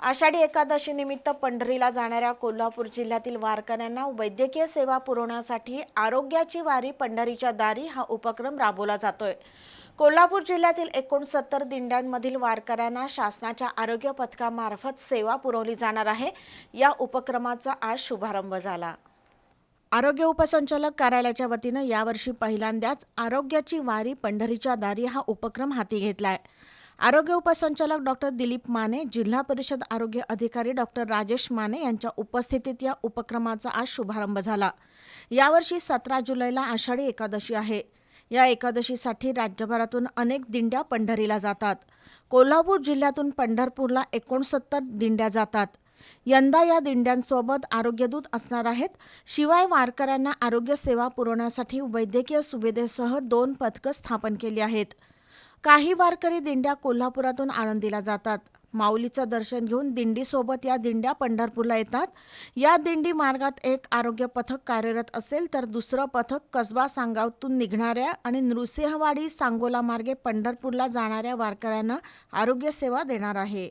आषाढी एकादशी निमित्त पंढरीला जाणाऱ्या कोल्हापूर जिल्ह्यातील वारकऱ्यांना वैद्यकीय सेवा पुरवण्यासाठी आरोग्याची वारी पंढरीच्या दारी हा उपक्रम राबवला जातोय. कोल्हापूर जिल्ह्यातील एकोणसत्तर दिंड्यांमधील वारकऱ्यांना शासनाच्या आरोग्य पथकामार्फत सेवा पुरवली जाणार आहे. या उपक्रमाचा आज शुभारंभ झाला. आरोग्य उपसंचालक कार्यालयाच्या वतीनं यावर्षी पहिल्यांदाच आरोग्याची वारी पंढरीच्या दारी हा उपक्रम हाती घेतलाय. आरोग्य उपसंचालक डॉक्टर दिलीप माने जिल्हा परिषद आरोग्य अधिकारी डॉक्टर राजेश माने यांच्या उपस्थितीत या उपक्रमाचा आज शुभारंभ झाला. यावर्षी सतरा जुलैला आषाढी एकादशी आहे. या एकादशीसाठी राज्यभरातून अनेक दिंड्या पंढरीला जातात. कोल्हापूर जिल्ह्यातून पंढरपूरला एकोणसत्तर दिंड्या जातात. यंदा या दिंड्यांसोबत आरोग्यदूत असणार आहेत. शिवाय वारकऱ्यांना आरोग्य सेवा पुरवण्यासाठी वैद्यकीय सुविधेसह दोन पथकं स्थापन केली आहेत. काही वारकरी दिंड्या कोल्हापुरातून आनंदीला जातात. माऊलीचं दर्शन घेऊन दिंडीसोबत या दिंड्या पंढरपूरला येतात. या दिंडी मार्गात एक आरोग्य पथक कार्यरत असेल तर दुसरं पथक कसबा सांगावतून निघणाऱ्या आणि नृसिंहवाडी सांगोला मार्गे पंढरपूरला जाणाऱ्या वारकऱ्यांना आरोग्य सेवा देणार आहे.